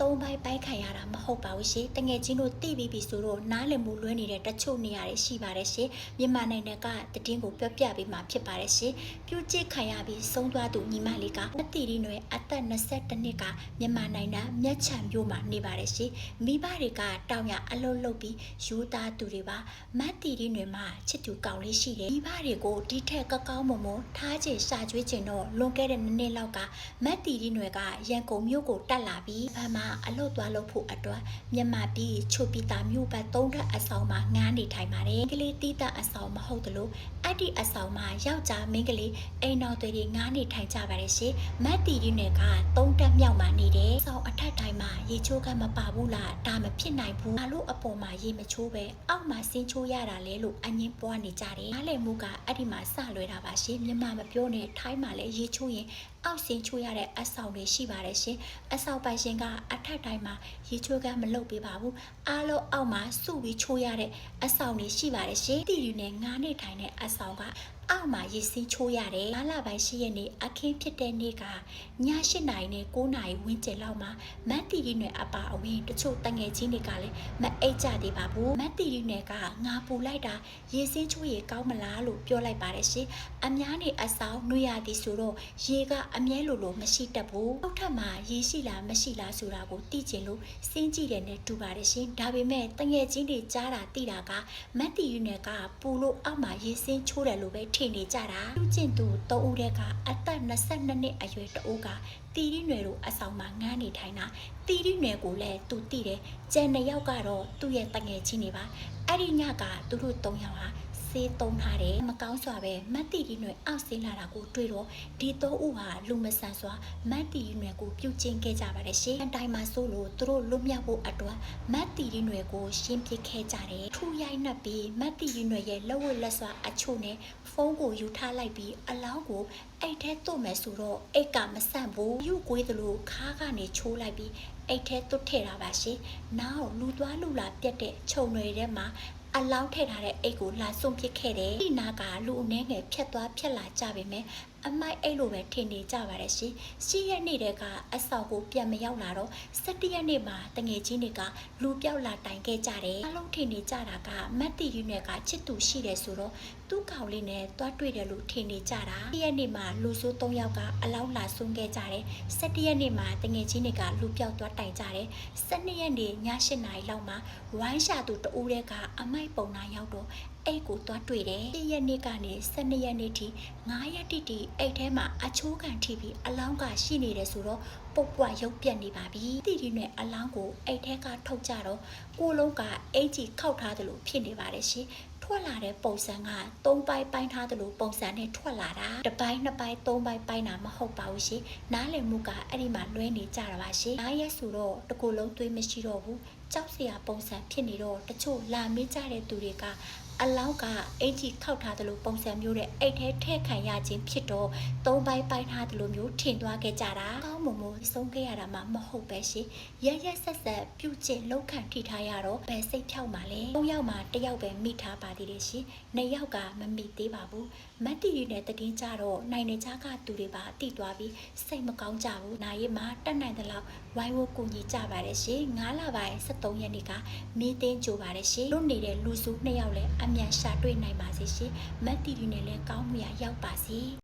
သုံးပိုင်းပိုင်းခံရတာမဟုတ်ပါဘူးရှင်တငယ်ချင်းတို့သိပြီးပြီဆိုတော့နားလည်မှုလွဲနေတဲ့တချို့နေရာတွေရှိပါတယ်ရှင်မြန်မာနိုင်ငံကတည်င်းကိုပြောပြပေးမှာဖြစ်ပါတယ်ရှင်ပြုတ်ကျခံရပြီးဆုံးသွားသူညီမလေးကမတီရီနွယ်အသက်22နှစ်ကမြန်မာနိုင်ငံမြတ်ချံမြို့မှာနေပါတယ်ရှင်မိဘတွေကတောင်ရအလုံးလုံးပြီးယူသားသူတွေပါမတ်တီရီနွယ်မှာချစ်သူကောင်းလေးရှိတယ်မိဘတွေကိုဒီထက်ကကောင်းမွန်မွန်ထားချင်ရှာကျွေးချင်တော့လွန်ခဲ့တဲ့နှစ်နှစ်လောက်ကမတ်တီရီနွယ်ကရန်ကုန်မြို့ကိုတက်လာပြီးဘာမှအလုပ်သွားလုပ်ဖို့အတွက်မြန်မာပြည်ချိုပီတာမြို့ဘက်သုံးထပ်အဆောင်မှာငားနေထိုင်ပါတယ်ကလေးတီးတာအဆောင်မဟုတ်သလိုအဲ့ဒီအဆောင်မှာယောက်ျားမိန်းကလေးအိမ်တော်တွေငားနေထိုင်ကြပါတယ်ရှင်မတ်တီရီနွယ်ကသုံးထပ်မြောက်မှာနေတယ်ဆောင်အထက်တိုင်းမှာ ရေချိုးကမပါဘူးလားဒါမဖြစ်နိုင်ဘူးငါတို့အပေါ်မှာရေမချိုးပဲအောက်မှာဆင်းချိုးရတာလဲလို့အငင်းပွားနေကြတယ်နားလည်မှုကအဲ့ဒီမှာစလွဲတာပါရှင်မြန်မာမပြောနဲ့ထိုင်းမှာလည်းရေချိုးရင်အောက်ဆင်းချိုးရတဲ့အဆောင်တွေရှိပါတယ်ရှင်အဆောင်ပိုင်ရှင်ကအထက်တိုင်းမှာရေချိုးကမလုပ်ပေးပါဘူးအားလုံးအောက်မှာစုပြီးချိုးရတဲ့အဆောင်တွေရှိပါတယ်ရှင်တီရီနဲ့ငားနေထိုင်တဲ့အဆောင်က အောက်မှာရေစင်းချိုးရတယ်။လလပိုင်းရှိရက်နေ့အခင်းဖြစ်တဲ့နေ့ကည8နာရီနဲ့9နာရီဝန်းကျင်လောက်မှာမတ်တီရီနယ်အပါအဝင်တချို့တငယ်ချင်းတွေကလည်းမအိတ်ကြသေးပါဘူး။မတ်တီရီနယ်ကငါပူလိုက်တာရေစင်းချိုးရေကောင်းမလားလို့ပြောလိုက်ပါတယ်ရှင်။အများနေအဆောင်နှွေရသည်ဆိုတော့ရေကအမြဲလိုလိုမရှိတတ်ဘူး။အောက်ထပ်မှာရေရှိလားမရှိလားဆိုတာကိုသိကျင်လို့စဉ်းကြည့်တယ်နဲ့တူပါတယ်ရှင်။ဒါပေမဲ့တငယ်ချင်းတွေကြားတာသိတာကမတ်တီရီနယ်ကပူလို့အောက်မှာရေစင်းချိုးတယ်လို့ပဲထင်နေကြတာလူကျင်သူ၃ဦးတည်းကအသက်22နှစ်အရွယ်တအိုးကတီရီနယ်တို့အဆောင်မှာငန်းနေထိုင်တာတီရီနယ်ကိုလည်းသူသိတယ်ကျန်နှစ်ယောက်ကတော့သူ့ရဲ့တငယ်ချင်းတွေပါအဲ့ဒီညကသူတို့၃ယောက်ဟာ စေးသုံးထားတယ်မကောင်းစွာပဲမတ်တီရီနွယ်အောက်ဆင်းလာတာကိုတွေ့တော့ဒီသုံးဦးဟာလူမဆန်စွာမတ်တီရီနွယ်ကိုပြုတ်ကျင်းခဲ့ကြပါတယ်ရှင်အတိုင်းမှာဆိုလို့သူတို့လွတ်မြောက်ဖို့အတွက်မတ်တီရီနွယ်ကိုရှင်းပစ်ခဲ့ကြတယ်ထူရိုက်နှက်ပြီးမတ်တီရီနွယ်ရဲ့လက်ဝတ်လက်စွာအချို့နဲ့ဖုန်းကိုယူထားလိုက်ပြီးအလောင်းကိုအိတ်ထဲသွတ်မယ်ဆိုတော့အိတ်ကမဆန့်ဘူးယူကွေးသလိုခါးကနေချိုးလိုက်ပြီးအိတ်ထဲသွတ်ထည့်တာပါရှင်နောက်လူသွားလူလာပြတ်တဲ့ခြုံတွေထဲမှာ အလောင်းထည့်ထားတဲ့အိတ်ကိုလာစွန့်ပစ်ခဲ့တယ်။ဒီနာကလူအနှဲငယ်ဖြတ်သွားဖြတ်လာကြပေမဲ့ အမိုက်အိတ်လိုပဲထင်နေကြပါတယ်ရှင်။ရှိရက်နေ့တည်းကအဆောက်ကိုပြန်မရောက်လာတော့17ရက်နေ့မှာတငယ်ချင်းတွေကလူပြောက်လာတိုင်ခဲ့ကြတယ်။အလုံးထင်နေကြတာကမတ်တီယူနယ်ကချစ်သူရှိတယ်ဆိုတော့သူ့ကောင်လေးနဲ့တွားတွေ့တယ်လို့ထင်နေကြတာ။ဒီရက်နေ့မှာလူဆိုး3ယောက်ကအလောင်းလာစွန့်ခဲ့ကြတယ်။17ရက်နေ့မှာတငယ်ချင်းတွေကလူပြောက်သွားတိုင်ကြတယ်။12ရက်နေ့ည8နာရီလောက်မှာဝိုင်းရှာသူတအိုးတဲ့ကအမိုက်ပုံနာရောက်တော့အိတ်ကိုသွားတွေ့တယ်။၁ရက်နေ့ကနေ12ရက်နေ့ထိ9ရက်တိတိအိတ်ထဲမှာအချိုးကန်ထိပြီးအလောင်းကရှိနေတယ်ဆိုတော့ပုတ်ပွားရုပ်ပြက်နေပါပြီ။တီတီနဲ့အလောင်းကိုအိတ်ထဲကထုတ်ကြတော့ကိုလုံးကအင်ကြီးခောက်ထားတယ်လို့ဖြစ်နေပါတယ်ရှင်။ထွက်လာတဲ့ပုံစံက၃ပိုင်းပိုင်းထားတယ်လို့ပုံစံနဲ့ထွက်လာတာတစ်ပိုင်းနှစ်ပိုင်းသုံးပိုင်းပိုင်းတာမဟုတ်ပါဘူးရှင်နားလည်မှုကအဲ့ဒီမှာလွဲနေကြတာပါရှင်နားရက်ဆိုတော့တကူလုံးသွေးမရှိတော့ဘူးကြောက်စရာပုံစံဖြစ်နေတော့တချို့လာမေးကြတဲ့သူတွေက အလောင်းကအင်ကြီးခောက်ထားတယ်လို့ပုံစံမျိုးတဲ့အိတ်ထဲထည့်ခံရခြင်းဖြစ်တော့သုံးပိုင်းပိုင်းထားတယ်လို့မျိုးထင်သွားခဲ့ကြတာကောင်းမွန်မွန်ဆုံးခဲ့ရတာမှမဟုတ်ပဲရှင်ရရက်ဆက်ဆက်ပြုတ်ကျင်လောက်ခံထိထားရတော့ဘယ်စိတ်ဖြောက်မှလဲ၃ယောက်မှတစ်ယောက်ပဲမိထားပါသေးတယ်ရှင်နှစ်ယောက်ကမမိသေးပါဘူးမတ်တီရီနဲ့တည်င်းကြတော့နိုင်နေကြကသူတွေပါတိသွားပြီးစိတ်မကောင်းကြဘူးနာရီမှာတက်နိုင်တဲ့လောက်ဝိုင်းဝန်းကူညီကြပါတယ်ရှင်9လပိုင်း73ရက်နေ့ကမီးတင်းကြိုပါတယ်ရှင်လွတ်နေတဲ့လူစုနှစ်ယောက်လည်းအမြန်ရှာတွေ့နိုင်ပါစေရှင်မတ်တီရီနဲ့လည်းကောင်းမှုရရောက်ပါစေ